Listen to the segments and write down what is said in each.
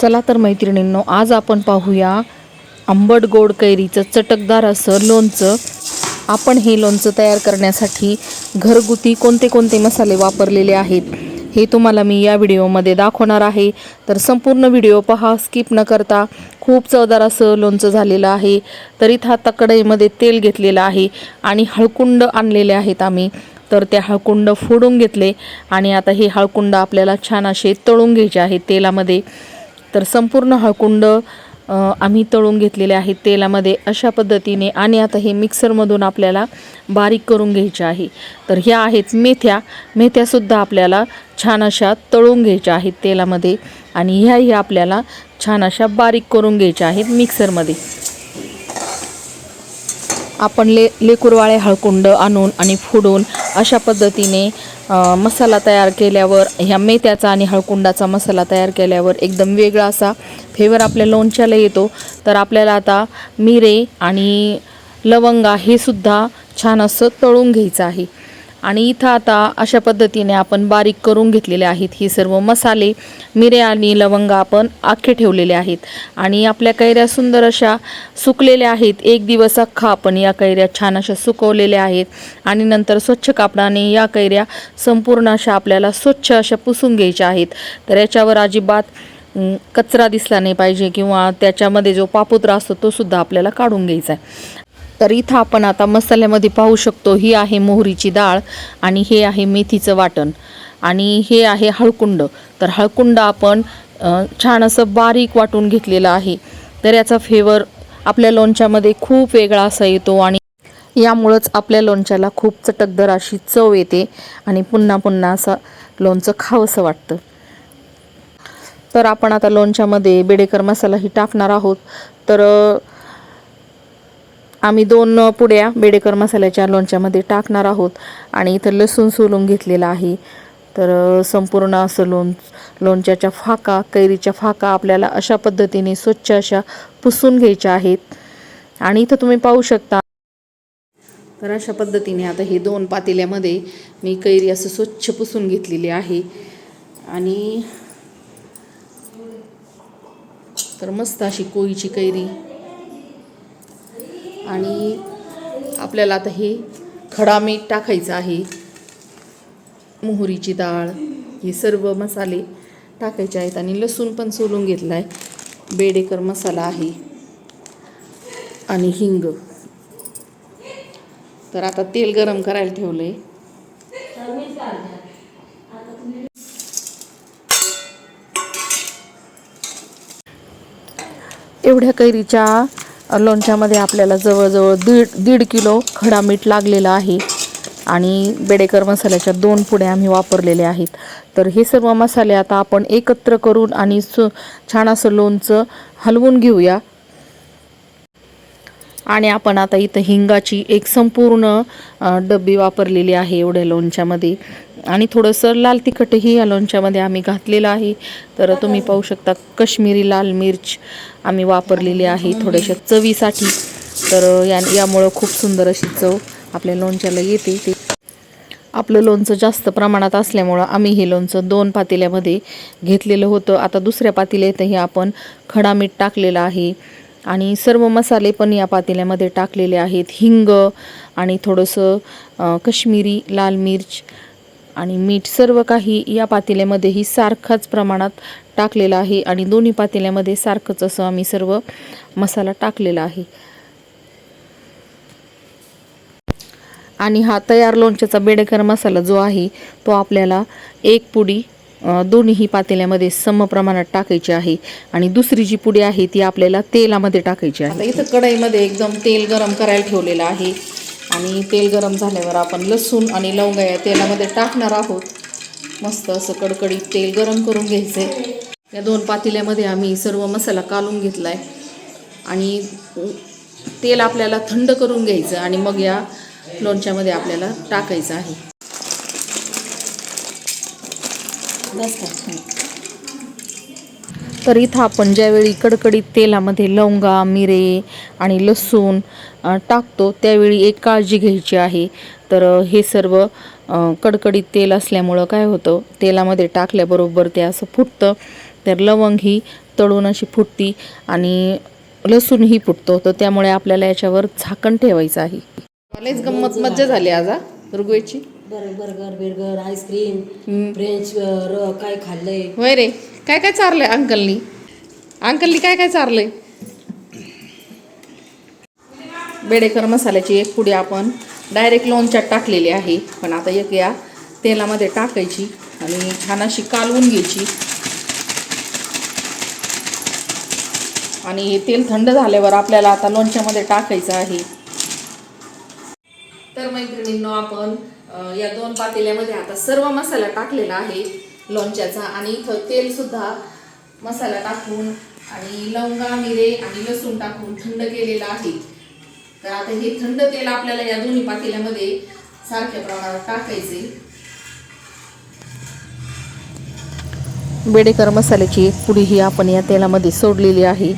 चला तर मैत्रिणींनो आज आपण पाहूया आंबट गोड कैरीचं चटकदार असं लोणचं. आपण हे लोणचं तयार करण्यासाठी घरगुती कोणते कोणते मसाले वापरलेले आहेत हे तुम्हाला मी या व्हिडिओमध्ये दाखवणार आहे. तर संपूर्ण व्हिडिओ पहा स्किप न करता. खूप चवदार असं लोणचं झालेलं आहे. तर इथं आता कढईमध्ये तेल घेतलेलं आहे आणि हळकुंड आणलेले आहेत आम्ही. तर ते हळकुंड फोडून घेतले आणि आता हे हळकुंड आपल्याला छान असे तळून घ्यायचे आहे तेलामध्ये. तर संपूर्ण हळकुंड आम्ही तळून घेतलेले आहेत तेलामध्ये अशा पद्धतीने आणि आता हे मिक्सरमधून आपल्याला बारीक करून घ्यायचे आहे. तर ह्या आहेत मेथ्या. मेथ्यासुद्धा आपल्याला छान अशा तळून घ्यायच्या आहेत तेलामध्ये आणि ह्याही आपल्याला छान अशा बारीक करून घ्यायच्या आहेत मिक्सरमध्ये. आपण ले लेकुरवाळे हळकुंड आणून आणि फुडून अशा पद्धतीने मसाला तयार केल्यावर ह्या मेथ्याचा आणि हळकुंडाचा मसाला तयार केल्यावर एकदम वेगळा असा फ्लेवर आपल्या लोणच्याला येतो. तर आपल्याला आता मिरे आणि लवंगा हे सुद्धा छान असं तळून घ्यायचं आहे. आणि इथं आता अशा पद्धतीने आपण बारीक करून घेतलेले आहेत. हे सर्व मसाले मिरे आणि लवंग आपण आखे ठेवलेले आहेत. आणि आपल्या कैऱ्या सुंदर अशा सुकलेल्या आहेत. एक दिवस अख्खा आपण या कैऱ्या छान अशा सुकवलेल्या आहेत. आणि नंतर स्वच्छ कापडाने या कैऱ्या संपूर्ण अशा आपल्याला स्वच्छ अशा पुसून घ्यायच्या आहेत. तर याच्यावर अजिबात कचरा दिसला नाही पाहिजे किंवा त्याच्यामध्ये जो पापुत्रा असतो तो सुद्धा आपल्याला काढून घ्यायचा आहे. तर इथं आपण आता मसाल्यामध्ये पाहू शकतो ही आहे मोहरीची डाळ आणि हे आहे मेथीचं वाटण. आणि हे आहे हळकुंड. तर हळकुंड आपण छान असं बारीक वाटून घेतलेलं आहे. तर याचा फ्लेवर आपल्या लोणच्यामध्ये खूप वेगळा असा येतो आणि यामुळंच आपल्या लोणच्याला खूप चटकदार अशी चव येते आणि पुन्हा पुन्हा असं लोणचं खावंसं वाटतं. तर आपण आता लोणच्यामध्ये बेडेकर मसालाही टाकणार आहोत. तर आम्ही दोन पुड्या बेडेकर मसाल्याच्या लोणच्यामध्ये टाकणार आहोत. आणि इथं लसूण सोलून घेतलेला आहे. तर संपूर्ण असं लोण लोणच्याच्या फाका कैरीच्या फाका आपल्याला अशा पद्धतीने स्वच्छ अशा पुसून घ्यायच्या आहेत. आणि इथं तुम्ही पाहू शकता. तर अशा पद्धतीने आता हे दोन पातेल्यामध्ये मी कैरी असं स्वच्छ पुसून घेतलेली आहे. आणि तर मस्त अशी कोळीची कैरी आणि आपल्याला आता हे खडा मीठ टाकायचं आहे. मोहरीची डाळ हे सर्व मसाले टाकायचे आहेत आणि लसूण पण सोलून घेतला आहे बेडेकर मसाला आहे. आणि हिंग. तर आता तेल गरम करायला ठेवलं आहे एवढ्या कैरीच्या लोणच्यामध्ये आपल्याला जवळजवळ दीड दीड किलो खडा मीठ लागलेलं आहे. आणि बेडेकर मसाल्याच्या दोन पुड्या आम्ही वापरलेल्या आहेत. तर हे सर्व मसाले आता आपण एकत्र करून आणि सु छान असं लोणचं हलवून घेऊया. आणि आपण आता इथं हिंगाची एक संपूर्ण डब्बी वापरलेली आहे एवढ्या लोणच्यामध्ये. आणि थोडंसं लाल तिखटही या लोणच्यामध्ये आम्ही घातलेलं आहे. तर तुम्ही पाहू शकता कश्मीरी लाल मिर्च आम्ही वापरलेली आहे थोड्याशा चवीसाठी. तर या यामुळं खूप सुंदर अशी चव आपल्या लोणच्याला येते. ते आपलं लोणचं जास्त प्रमाणात असल्यामुळं आम्ही हे लोणचं दोन पातेल्यामध्ये घेतलेलं होतं. आता दुसऱ्या पातेल्यातही आपण खडा मीठ टाकलेलं आहे. आणि सर्व मसाले पण या पातेल्यामध्ये टाकलेले आहेत. हिंग आणि थोडंसं कश्मीरी लाल मिर्च आणि मीठ सर्व काही या पातेल्यामध्येही सारखाच प्रमाणात टाकलेलं आहे आणि दोन्ही पातेल्यामध्ये सारखंच असं आम्ही सर्व मसाला टाकलेला आहे. आणि हा तयार लोणच्याचा बेडेकर मसाला जो आहे तो आपल्याला एक पुडी दोन्हीही पातेल्यामध्ये सम प्रमाणात टाकायची आहे. आणि दुसरी जी पुडी आहे ती आपल्याला तेलामध्ये टाकायची आहे. आता इथं कढईमध्ये एकदम तेल गरम करायला ठेवलेलं आहे. आणि तेल गरम झाल्यावर आपण लसूण आणि लवंगा या तेलामध्ये टाकणार आहोत. मस्त असं कडकडीत तेल गरम करून घ्यायचं आहे या दोन पातेल्यामध्ये आम्ही सर्व मसाला कालून घेतला आहे आणि तेल आपल्याला थंड करून घ्यायचं आणि मग या लोणच्यामध्ये आपल्याला टाकायचं आहे. तर इथं आपण ज्यावेळी कडकडीत तेलामध्ये लवंगा मिरे आणि लसूण टाकतो त्यावेळी एक काळजी घ्यायची आहे. तर हे सर्व कडकडीत तेल असल्यामुळं काय होतं तेलामध्ये टाकल्याबरोबर ते असं फुटतं. तर लवंग ही तळून अशी फुटती आणि लसूणही फुटतो. तर त्यामुळे आपल्याला याच्यावर झाकण ठेवायचं आहे. गंमत मज्जा झाली आज हा रुगवेची burger burger ice cream french र काय खाल्लंय? होय रे. काय काय चारलंय अंकलनी? अंकलनी काय काय चारलंय? बेडेकर मसाल्याची एक पुडी आपण डायरेक्ट लोणच्यात टाकलेली आहे. पण आता एक या तेलामध्ये टाकायची आणि छान अशी कालवून घ्यायची. आणि हे तेल थंड झाल्यावर आपल्याला आता लोणच्यामध्ये टाकायचं आहे. तर मैत्रिणींनो आपण या दोन पातेल्यामध्ये आता सर्व मसाला टाकलेला आहे लोणच्याचा. आणि इथं तेलसुद्धा मसाला टाकून आणि लवंगा मिरे आणि लसूण टाकून थंड केलेलं आहे. तर आता हे थंड तेल आपल्याला या दोन्ही पातेल्यामध्ये सारख्या प्रमाणात टाकायचे. बेडेकर मसाल्याची पुडी ही आपण या तेलामध्ये सोडलेली आहे.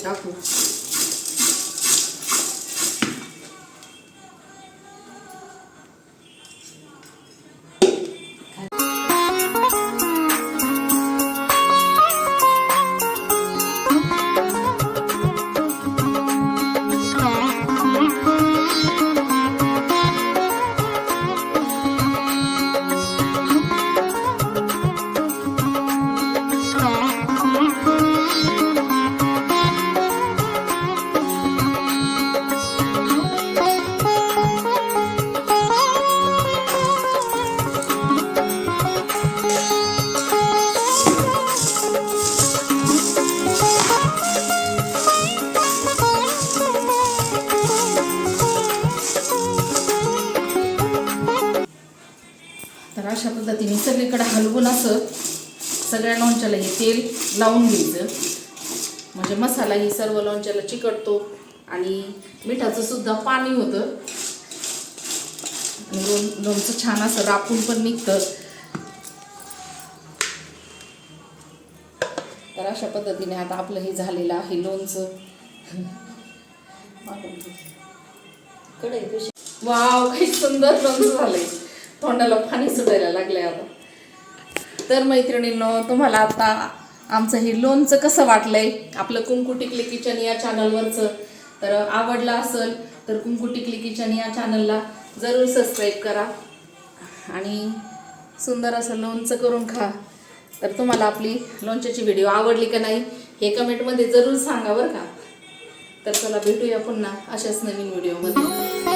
पातेल्यामध्ये टाकू लोणच्याला हे तेल लावून घ्यायचं. म्हणजे मसाला ही सर्व लोणच्याला चिकटतो आणि मिठाचं सुद्धा पाणी होतं. आणि लोण लोणचं छान असं राखून पण निघतं. तर अशा पद्धतीने आता आपलं हे झालेलं आहे लोणचं. कडे वाव काही सुंदर लोणचं झालंय. तोंडाला पाणी सुटायला लागलंय आता. तर मैत्रिणींनो तुम्हाला आता आमचं हे लोणचं कसं वाटलंय? आपलं कुंकू टिकली किचन या चॅनलवरचं तर आवडलं असेल तर कुंकू टिकली किचन या चॅनलला जरूर सबस्क्राईब करा. आणि सुंदर असं लोणचं करून खा. तर तुम्हाला आपली लोणच्याची व्हिडिओ आवडली का नाही हे कमेंटमध्ये जरूर सांगा बरं का. तर चला भेटूया पुन्हा अशाच नवीन व्हिडिओमध्ये